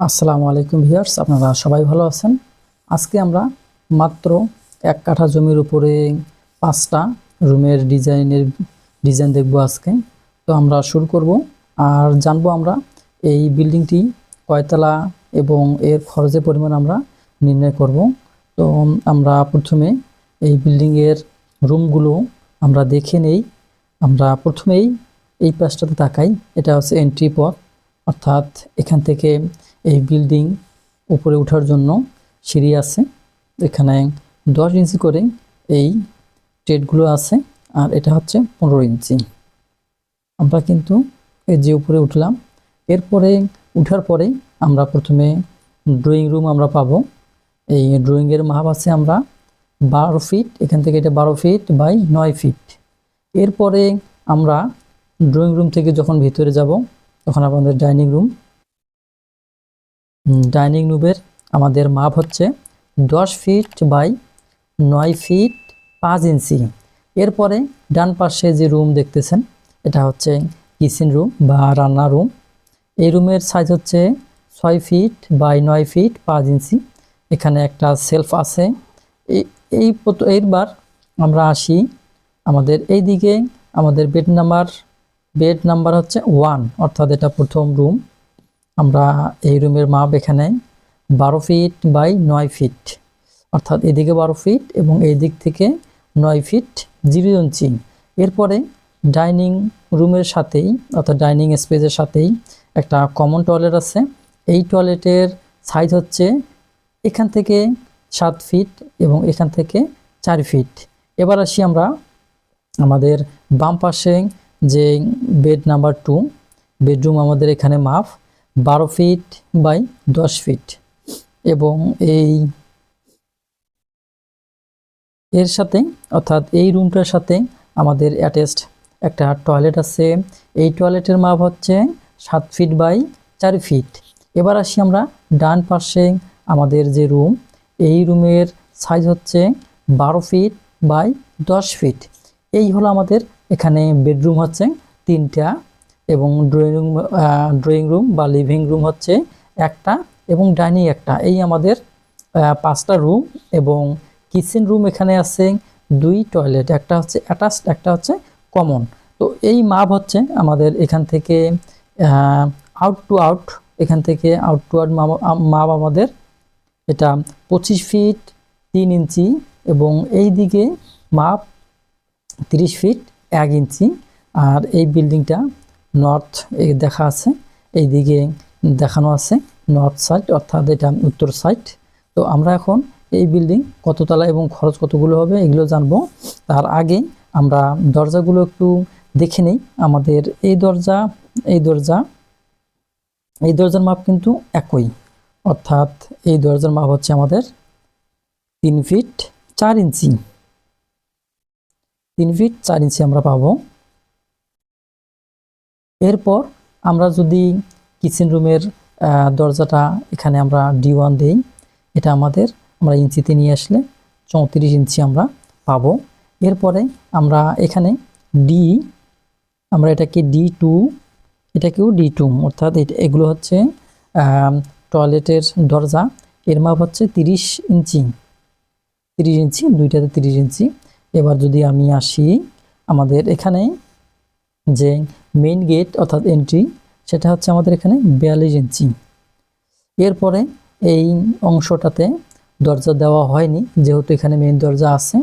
আসসালামু আলাইকুম ভিউয়ার্স, আপনারা সবাই ভালো আছেন? আজকে আমরা মাত্র এক কাঠা জমির উপরে পাঁচটা রুমের ডিজাইনের ডিজাইন দেখব আজকে। তো আমরা শুরু করব আর জানব আমরা এই বিল্ডিংটি কয়তলা এবং এর খরচের পরিমাণ আমরা নির্ণয় করব। তো আমরা প্রথমে এই বিল্ডিংয়ের রুমগুলো আমরা দেখে নেই। আমরা প্রথমেই এই পাশটাতে তাকাই, এটা হচ্ছে এন্ট্রি পথ। অর্থাৎ এখান থেকে এই বিল্ডিং উপরে ওঠার জন্য সিঁড়ি আছে। এখানে দশ ইঞ্চি করে এই টেটগুলো আছে আর এটা হচ্ছে পনেরো ইঞ্চি। আমরা কিন্তু এই যে উপরে উঠলাম, এরপরে উঠার পরে আমরা প্রথমে ড্রয়িং রুম আমরা পাবো। এই ড্রয়িংয়ের মাপ আছে আমরা বারো ফিট এখান থেকে এটা বারো ফিট বাই নয় ফিট এরপরে আমরা ড্রয়িং রুম থেকে যখন ভিতরে যাব, তখন আমাদের ডাইনিং রুম ডাইনিং রুমের আমাদের মাপ হচ্ছে দশ ফিট বাই নয় ফিট পাঁচ ইঞ্চি। এরপরে ডান পাশে যে রুম দেখতেছেন, এটা হচ্ছে কিচেন রুম বা রান্না রুম। এই রুমের সাইজ হচ্ছে ছয় ফিট বাই নয় ফিট পাঁচ ইঞ্চি। এখানে একটা সেলফ আছে। এই- এই এইবার আমরা আসি আমাদের এই দিকে আমাদের বেড নাম্বার বেড নাম্বার হচ্ছে ওয়ান অর্থাৎ এটা প্রথম রুম আমরা এই রুমের মাপ এখানে বারো ফিট বাই নয় ফিট। অর্থাৎ এদিকে বারো ফিট এবং এই দিক থেকে নয় ফিট জিরো ইঞ্চি। এরপরে ডাইনিং রুমের সাথেই অর্থাৎ ডাইনিং স্পেসের সাথেই একটা কমন টয়লেট আছে। এই টয়লেটের সাইজ হচ্ছে এখান থেকে সাত ফিট এবং এখান থেকে চার ফিট। এবার আসি আমরা আমাদের বাম পাশে যে বেড নাম্বার টু, বেডরুম আমাদের এখানে মাপ বারো ফিট বাই দশ ফিট এবং এই এর সাথে, অর্থাৎ এই রুমটার সাথে আমাদের অ্যাটাচড একটা টয়লেট আছে। এই টয়লেটের মাপ হচ্ছে সাত ফিট বাই চার ফিট এবার আসি আমরা ডান পাশে আমাদের যে রুম এই রুমের সাইজ হচ্ছে বারো ফিট বাই দশ ফিট এই হলো আমাদের এখানে বেডরুম হচ্ছে তিনটা এবং ড্রয়িং রুম ড্রয়িং রুম বা লিভিং রুম হচ্ছে একটা এবং ডাইনিং একটা। এই আমাদের পাঁচটা রুম এবং কিচেন রুম এখানে আছে দুই টয়লেট একটা হচ্ছে অ্যাটাচড একটা হচ্ছে কমন তো এই মাপ হচ্ছে আমাদের এখান থেকে আউট টু আউট এখান থেকে আউট টু আউট মাপ আমাদের এটা পঁচিশ ফিট তিন ইঞ্চি এবং এই দিকে মাপ তিরিশ ফিট এক ইঞ্চি। আর এই বিল্ডিংটা নর্থ এই দেখা আছে এই দিকে দেখানো আছে নর্থ সাইড অর্থাৎ এটা উত্তর সাইড তো আমরা এখন এই বিল্ডিং কততলা এবং খরচ কতগুলো হবে এগুলো জানব। তার আগে আমরা দরজাগুলো একটু দেখে নিই। আমাদের এই দরজা এই দরজা, এই দরজার মাপ কিন্তু একই। অর্থাৎ এই দরজার মাপ হচ্ছে আমাদের তিন ফিট চার ইঞ্চি। তিন ফিট চার ইঞ্চি আমরা পাবো। এরপর আমরা যদি কিচেন রুমের দরজাটা এখানে আমরা ডি ওয়ান দিই, এটা আমাদের, আমরা ইঞ্চিতে নিয়ে আসলে চৌত্রিশ ইঞ্চি আমরা পাবো। এরপরে আমরা এখানে ডি আমরা এটাকে ডি টু এটাকেও ডি টু অর্থাৎ এগুলো হচ্ছে টয়লেটের দরজা। এর মাপ হচ্ছে তিরিশ ইঞ্চি। তিরিশ ইঞ্চি, দুইটাতে তিরিশ ইঞ্চি। এবার যদি আমি আসি, আমাদের এখানে যে মেইন গেট অর্থাৎ এন্ট্রি সেটা হচ্ছে আমাদের এখানে বিয়াল্লিশ ইঞ্চি এরপরে এই অংশটাতে দরজা দেওয়া হয়নি, যেহেতু এখানে মেইন দরজা আছে,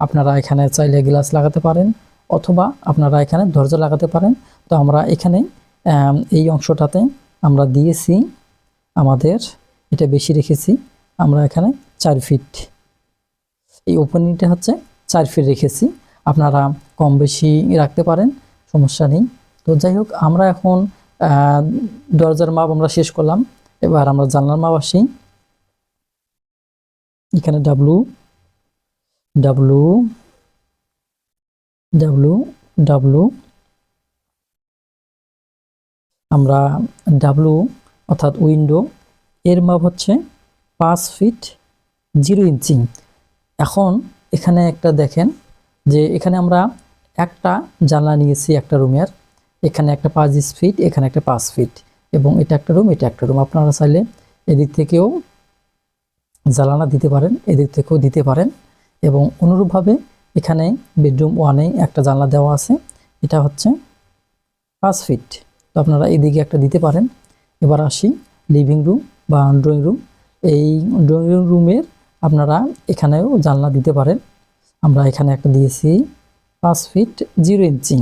আপনারা এখানে চাইলে গ্লাস লাগাতে পারেন, অথবা আপনারা এখানে দরজা লাগাতে পারেন। তো আমরা এখানে এই অংশটাতে আমরা দিয়েছি, আমাদের এটা বেশি রেখেছি, আমরা এখানে চার ফিট এই ওপেনিংটা হচ্ছে চার ফিট রেখেছি, আপনারা কম বেশি রাখতে পারেন, সমস্যা নেই। তো যাই হোক, আমরা এখন দরজার মাপ আমরা শেষ করলাম। এবার আমরা জানলার মাপ আসি। এখানে ডাব্লু ডাব্লু ডাব্লু ডাব্লু আমরা ডাব্লু অর্থাৎ উইন্ডো, এর মাপ হচ্ছে পাঁচ ফিট জিরো ইঞ্চি। এখন এখানে একটা দেখেন যে এখানে আমরা একটা জানলা নিয়েছি, একটা রুমের। এখানে একটা পাঁচ ফিট এখানে একটা পাঁচ ফিট এবং এটা একটা রুম এটা একটা রুম আপনারা চাইলে এদিক থেকেও জ্বালানা দিতে পারেন, এদিক থেকেও দিতে পারেন এবং অনুরূপভাবে এখানে বেডরুম ওয়ানে একটা জানলা দেওয়া আছে। এটা হচ্ছে পাঁচ ফিট তো আপনারা এদিকে একটা দিতে পারেন। এবার আসি লিভিং রুম বা ড্রয়িং রুম এই ড্রয়িং রুমের আপনারা এখানেও জানলা দিতে পারেন। আমরা এখানে একটা দিয়েছি পাঁচ ফিট জিরো ইঞ্চি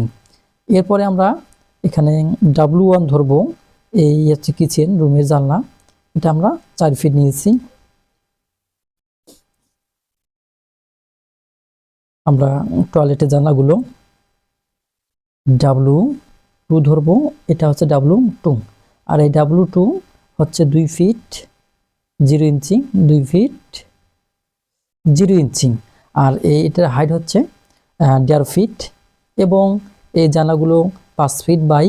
এরপরে আমরা এখানে ডাব্লু ওয়ান ধরবো, এই হচ্ছে কিচেন রুমের জানলা। এটা আমরা চার ফিট নিয়েছি। আমরা টয়লেটের জানলাগুলো ডাব্লু টু ধরবো, এটা হচ্ছে ডাব্লু টু আর এই ডাব্লু টু হচ্ছে দুই ফিট জিরো ইঞ্চি দুই ফিট জিরো ইঞ্চি আর এই এটার হাইট হচ্ছে দেড় ফিট এবং এই জানলাগুলো পাঁচ ফিট বাই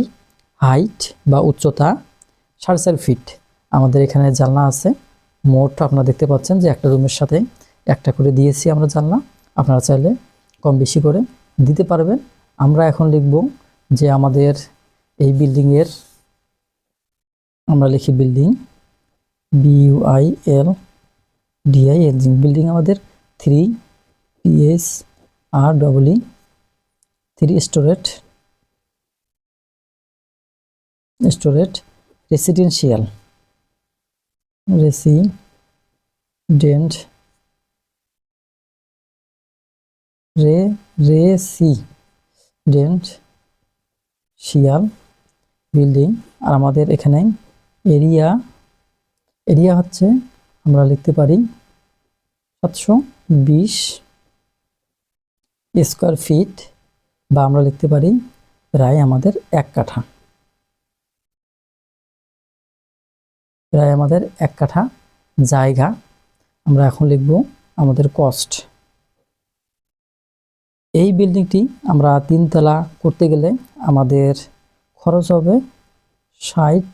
হাইট বা উচ্চতা, সাড়ে চার ফিট আমাদের এখানে জানলা আছে। মোট আপনারা দেখতে পাচ্ছেন যে একটা রুমের সাথে একটা করে দিয়েছি আমরা জানলা। আপনারা চাইলে কম বেশি করে দিতে পারবেন। আমরা এখন লিখব যে আমাদের এই বিল্ডিংয়ের আমরা লিখি building B U I L D I L building আমাদের three P S R double E three storied storied residential resident, রে রেসিডেন্ট শিয়াল বিল্ডিং। আর আমাদের এখানে এরিয়া এরিয়া হচ্ছে আমরা লিখতে পারি সাতশো বিশ স্কোয়ার ফিট বা আমরা লিখতে পারি প্রায় আমাদের এক কাঠা। প্রায় আমাদের এক কাঠা জায়গা। আমরা এখন লিখব আমাদের কস্ট এই বিল্ডিংটি আমরা তিনতলা করতে গেলে আমাদের খরচ হবে ষাট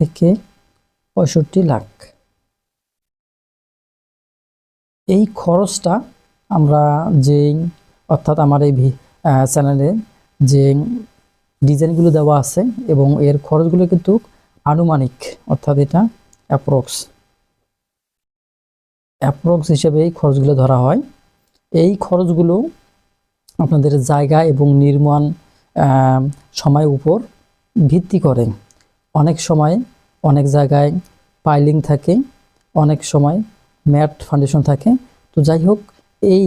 থেকে পঁয়ষট্টি লাখ। এই খরচটা আমরা যে অর্থাৎ আমার এই চ্যানেলে যে ডিজাইনগুলো দেওয়া আছে এবং এর খরচগুলো কিন্তু আনুমানিক অর্থাৎ এটা অ্যাপ্রক্স অ্যাপ্রক্স হিসেবে এই খরচগুলো ধরা হয়। এই খরচগুলো আপনাদের জায়গা এবং নির্মাণ আহ, সময়ের উপর ভিত্তি করে। অনেক সময় অনেক জায়গায় পাইলিং থাকে অনেক সময় ম্যাট ফাউন্ডেশন থাকে। তো যাই হোক এই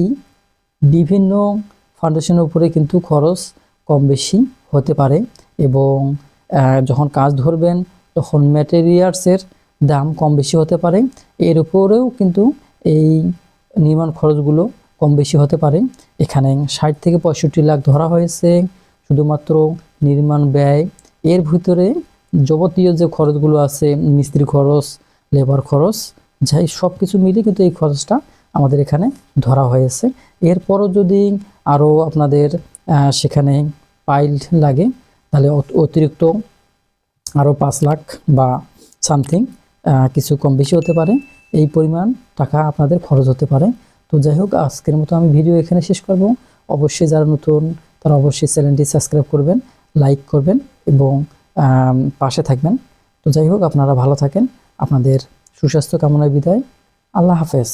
বিভিন্ন ফাউন্ডেশনের উপরে কিন্তু খরচ কম বেশি হতে পারে এবং যখন কাজ ধরবেন তখন ম্যাটেরিয়ালসের দাম কম বেশি হতে পারে। এর উপরেও কিন্তু এই নির্মাণ খরচগুলো কম বেশি হতে পারে। এখানে ষাট থেকে পঁয়ষট্টি লাখ ধরা হয়েছে শুধুমাত্র নির্মাণ ব্যয়। এর ভিতরে যাবতীয় যে খরচগুলো আছে, মিস্ত্রি খরচ লেবার খরচ, যাই সব কিছু মিলে কিন্তু এই খরচটা আমাদের এখানে ধরা হয়েছে। এরপরও যদি আরও আপনাদের সেখানে পাইল লাগে, তাহলে অত- অতিরিক্ত আরও পাঁচ লাখ বা সামথিং কিছু কম বেশি হতে পারে। এই পরিমাণ টাকা আপনাদের খরচ হতে পারে। তো যাই হোক, আজকের মতো আমি ভিডিও এখানে শেষ করব। অবশ্যই যারা নতুন, তারা অবশ্যই চ্যানেলটি সাবস্ক্রাইব করবেন, লাইক করবেন এবং পাশে থাকবেন। তো যাই হোক, আপনারা ভালো থাকেন। আপনাদের সুস্বাস্থ্য কামনায় বিদায়। আল্লাহ হাফেজ।